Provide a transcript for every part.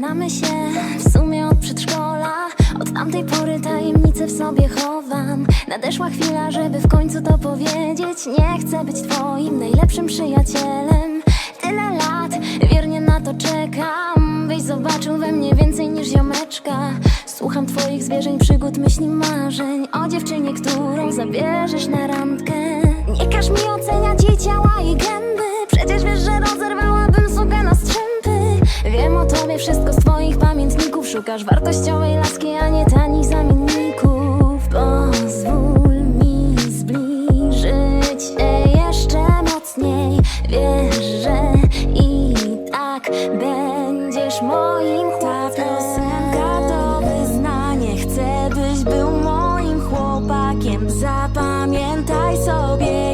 Znamy się w sumie od przedszkola. Od tamtej pory tajemnicę w sobie chowam. Nadeszła chwila, żeby w końcu to powiedzieć. Nie chcę być twoim najlepszym przyjacielem. Tyle lat, wiernie na to czekam. Byś zobaczył we mnie więcej niż ziomeczka. Słucham twoich zwierzeń, przygód, myśli, marzeń O dziewczynie, którą zabierzesz na randkę Wszystko z twoich pamiętników. Szukasz wartościowej laski, a nie tanich zamienników. Pozwól mi zbliżyć się jeszcze mocniej. Wiesz, że i tak będziesz moim Ta chłopcem piosenka to wyznanie. Chcę, byś był moim chłopakiem. Zapamiętaj sobie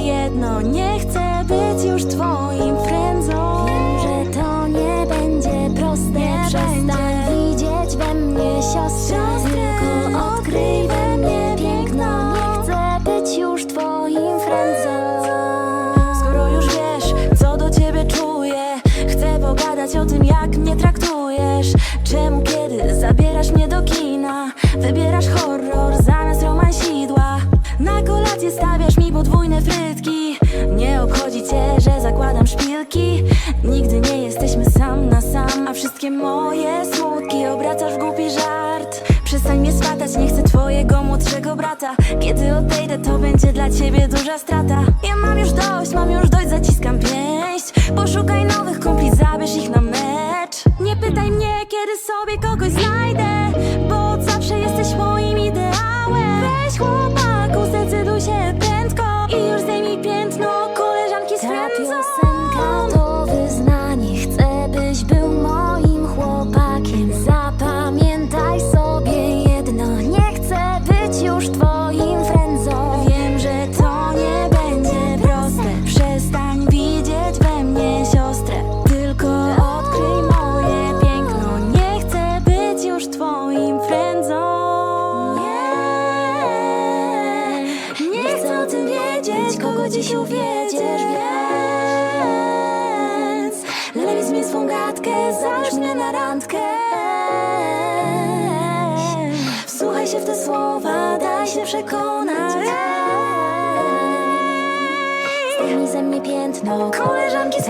o tym, jak mnie traktujesz. Czemu, kiedy zabierasz mnie do kina? Wybierasz horror zamiast romansidła. Na kolację stawiasz mi podwójne frytki. Nie obchodzi cię, że zakładam szpilki. Nigdy nie jesteśmy sam na sam A wszystkie moje smutki obracasz w głupi żart. Przestań mnie swatać, nie chcę twojego młodszego brata. Kiedy odejdę, to będzie dla ciebie duża strata. Ja mam już dość, mam już dość, zaciskam sobie kogoś znajdę Bo od zawsze jesteś moim ideałem. Weź chłopaku, zdecyduj się prędko I już zdejmij piętno koleżanki z Ta wiedzieć Kogo dziś uwiedziesz, więc Lepiej zmień swą gadkę Załóż mnie na randkę. Wsłuchaj się w te słowa Daj się przekonać. Zdejmij ze mnie piętno Koleżanki z